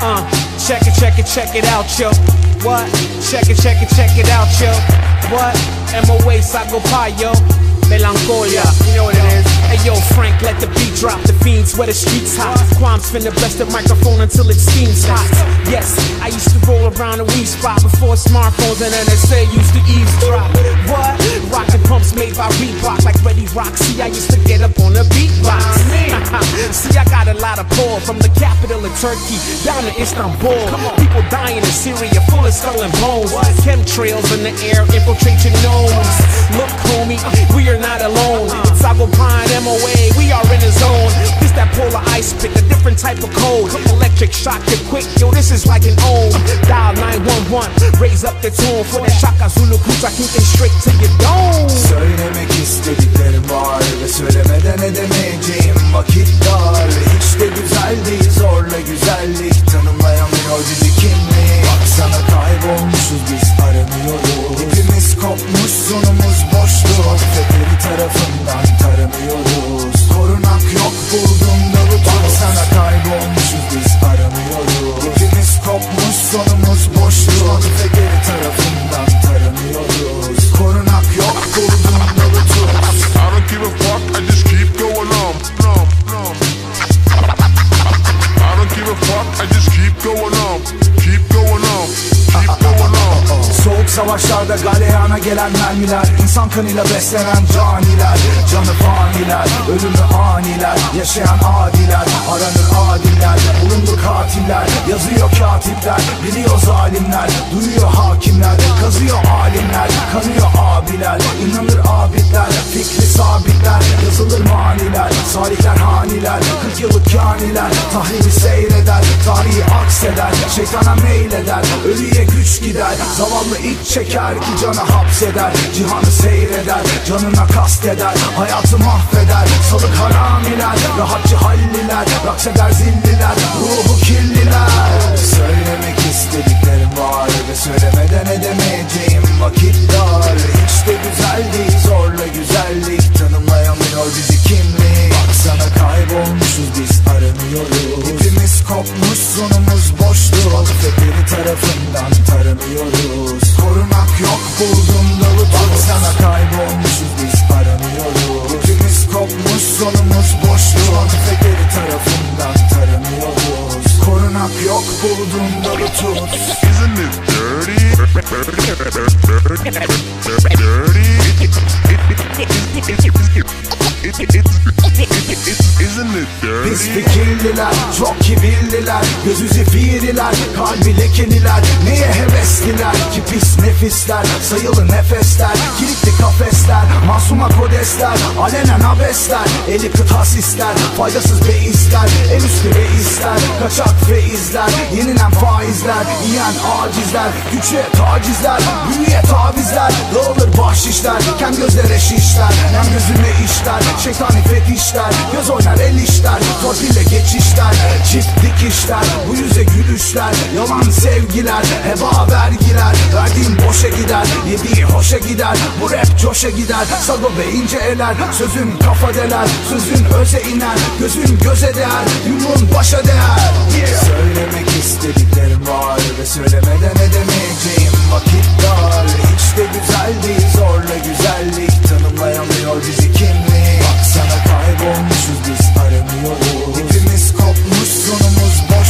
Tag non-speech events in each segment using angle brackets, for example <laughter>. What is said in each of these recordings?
Uh, check it, check it check it out, yo. What? Check it, check it, check it out, yo. What? MOA Sago yo. Melancholia, you know what it is. Hey yo, Frank, let the beat drop. The fiends where the streets hot. Quam's finna best the microphone until it steams hot. Yes, I used to roll around the weed spot before smartphones and NSA used to eavesdrop. What? Rockin' pumps made by Reebok like Ready Rock. See, I used to get up on the beatbox. <laughs> See, I got a lot of pull from the capital of Turkey down to Istanbul. People dying in Syria, full of skull and bones. Chemtrails in the air infiltrate your nose. Look, homie, we are not alone. It's Sago Pine MOA, we are in the zone. This that polar ice pick, a different type of code. Electric shock you quick, yo, this is like an ohm. Dial 911, raise up the tune for the Shaka Zulu Kuta, keep it straight to your dome. Söylemek istediklerim var ve söylemeden edemeyeceğim vakit dar Hiç de güzel değil zorla güzellik. Tanımlayamıyor bizi kimlik Baksana kaybolmuşuz biz aramıyoruz Hepimiz kopmuş sonumuz boşluk Feteri tarafından taramıyoruz gelen mermiler insan kanıyla beslenen caniler Canı faniler, ölümü aniler Yaşayan adiler, aranır adiller Bulundu katiller, yazıyor katipler Biliyor zalimler, duyuyor hakimler Kazıyor alimler, kanıyor abiler İnanır abidler, fikri sabitler Yazılır maniler, salihler haniler 40 yıllık kaniler, tahriri seyreder Tarihi akseder, şeytana meyleder Ölüye güç gider, zavallı iç çeker ki canı hapseder Cihanı seyreder, canına kasteder Hayatı mahveder, salık haramiler Rahatçı halliler, rakseder zilliler Ruhu kirliler yok buldum dalı tut Isn't it dirty? Isn't it Pis dirty? fikirliler, çok kibirliler Gözü zifiriler, kalbi lekeniler Neye hevesliler ki pis nefisler Sayılı nefesler, kilitli kafesler Masuma kodesler, alenen abesler Eli kıtas ister, faydasız beisler En üstü reisler, kaçak feizler Yenilen faizler, yiyen acizler Güçlüye tacizler, büyüye tavizler Dağılır bahşişler, kem gözlere şişler Nem gözüne işler, şeytani fetişler Göz oynar el işler, torpille geçişler Çift dikişler, bu yüze gülüşler Yalan sevgiler, heba vergiler Verdiğin boşa gider, yediği hoşa gider Bu rap coşa gider, sago beyince eler Sözüm kafa deler, sözün öze iner Gözün göze değer, yumruğun başa değer. Yeah. Söylemek istediklerim var ve söylemeden edemeyeceğim vakit dar Hiç de güzel değil zorla güzellik Tanımlayamıyor bizi kimlik. Baksana kaybolmuşuz biz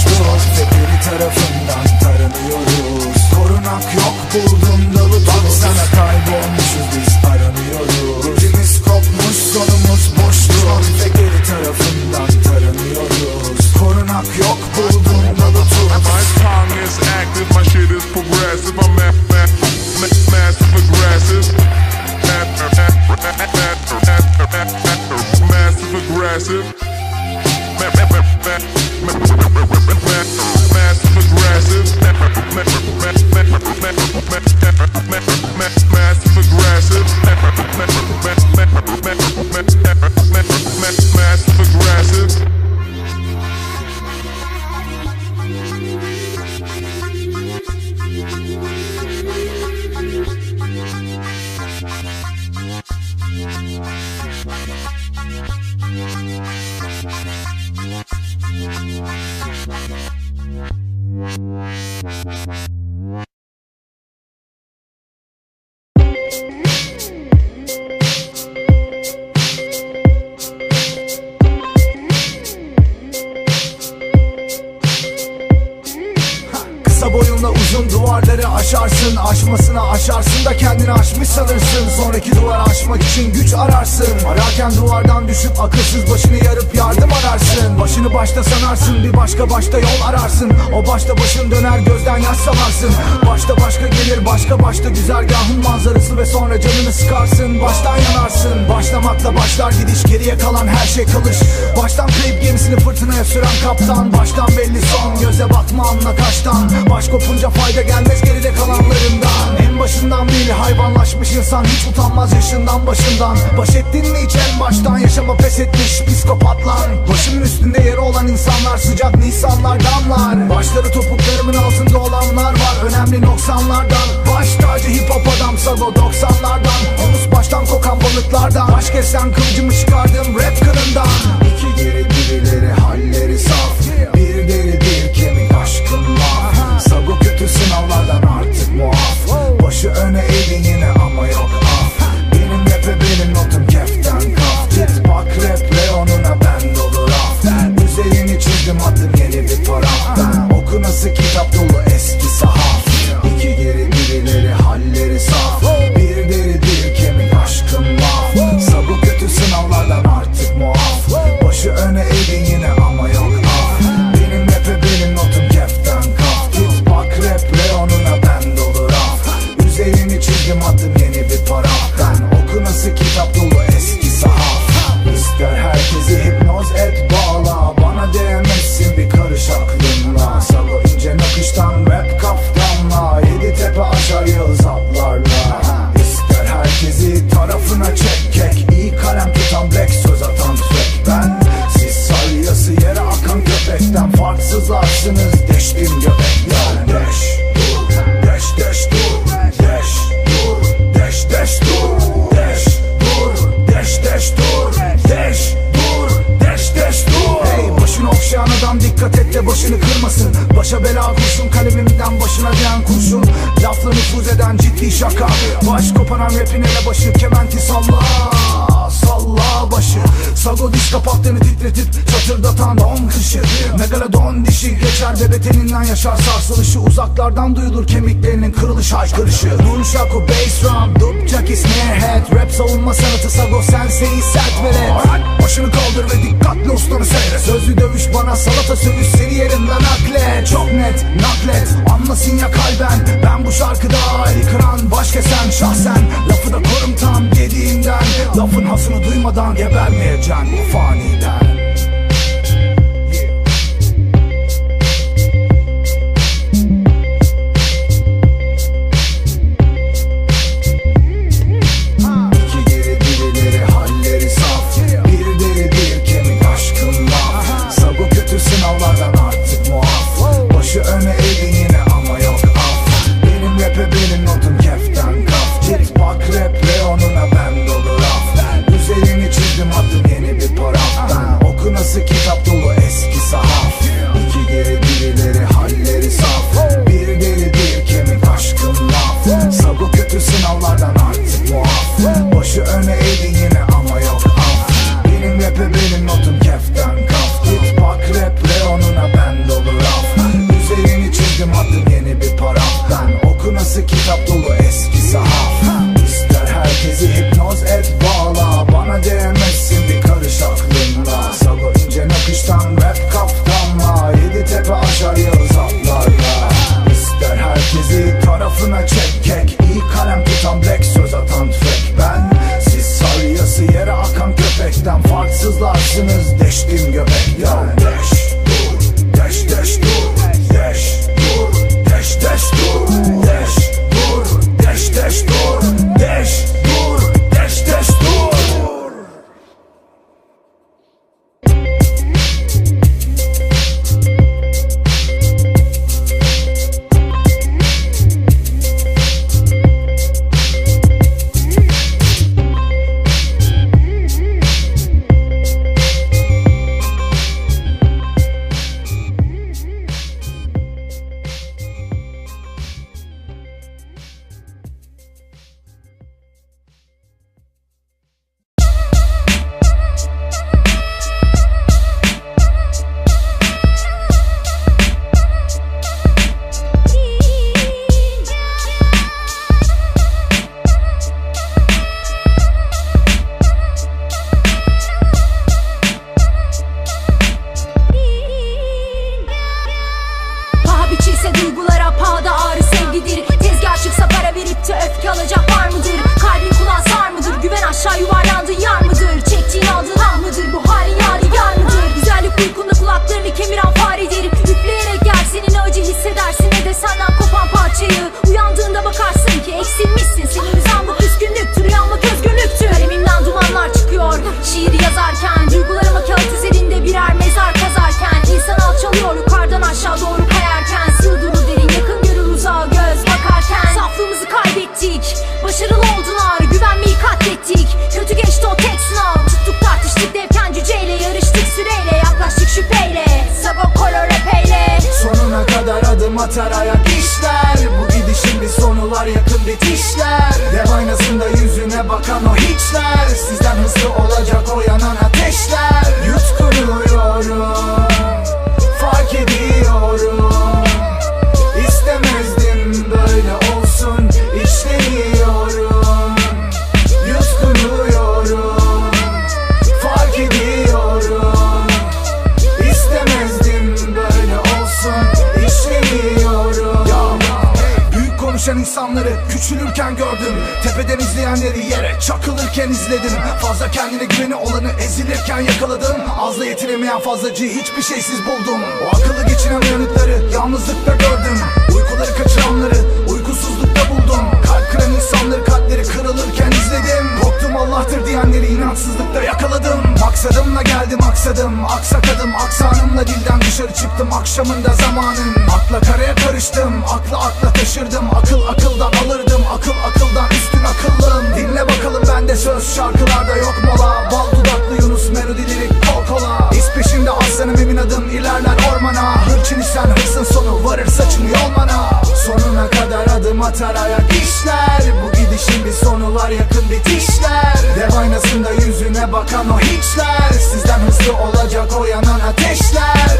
sonumuz boşluk Feteri tarafından taranıyoruz Korunak yok buldum dalı tut Baksana kaybolmuşuz. Biz aranıyoruz. Hepimiz kopmuş sonumuz Başını başta sanarsın bir başka başta yol ararsın. O başta başın döner gözden yaş samarsın Başta başka gelir başka başta güzergahın manzarası Ve sonra canını sıkarsın. Baştan yanarsın. Başlamakla başlar gidiş geriye kalan her şey kalış Baştan kayıp gemisini fırtınaya süren kaptan. Baştan belli son göze bakma anla kaştan Baş kopunca fayda gelmez geride kalanlarından başından beri hayvanlaşmış insan. Hiç utanmaz yaşından başından. Baş ettin mi hiç en baştan? Yaşama pes etmiş psikopatlar. Başımın üstünde yeri olan insanlar sıcak nisanlar damlar. Başları topuklarımın altında olanlar var. Önemli noksanlardan. Baş tacı hip hop adam sago 90'lardan Omuz baştan kokan balıklardan. Baş kesen kılıcımı çıkardım rap kırından İki geri birileri halleri saf. Bir deri bir kemik aşkın laf. Sago kötü sınavlardan Başı öne eğdi ama yok ele başı Kementi salla. Salla başı. Sago diş kapattığını titretip Çatırdatan kışı Megalodon dişi. Geçer bebe teninden yaşar sarsılışı. Uzaklardan duyulur kemiklerinin kırılış haykırışı. Nunchaku bass drum. Jockey snare head Rap savunma sanatı Sago senseyi sert veret Başını kaldır ve dikkatli ustanı seyret. Sözlü dövüş bana salata sövüş seni yerinden aklet Çok net naklet. Anlasın ya kalben. Ben bu şarkıda eli kıran baş kesen şahsen Lafı da korum tam dediğinden Lafın hasını duymadan gebermeyeceksin bu faniden bakan o hiçler. Sizden hızlı olacak o yanan ateşler insanları küçülürken gördüm. Tepeden izleyenleri yere çakılırken izledim. Fazla kendine güveni olanı ezilirken yakaladım. Azla yetinemeyen fazlacıyı hiçbir şeysiz buldum. O akıllı geçinen uyanıkları yalnızlıkta gördüm. Uykuları kaçıranları uykusuzlukta buldum. Kalp kıran insanları kalpleri kırılırken izledim Korktum Allah'tır diyenleri inançsızlıkta yakaladım. Maksadımla geldim aksadım. Aksakadım aksanımla dilden dışarı çıktım. Akşamında zamanın Akla karaya karıştım. Aklı akla taşırdım. Akıl akıldan alırdım. Akıl akıldan üstün akıllım. Dinle bakalım bende söz şarkılarda yok mola. Bal dudaklı Yunus melodileri kol kola. İz peşinde aslanım emin adım. İlerler ormana Hırçın isen hırsın sonu varır saçın yolmana Sonuna kadar adım atar ayak işler. Bu gidişin bir sonu var yakın bitişler. Dev aynasında yüzüne bakan o hiçler. Sizden hızlı olacak o yanan ateşler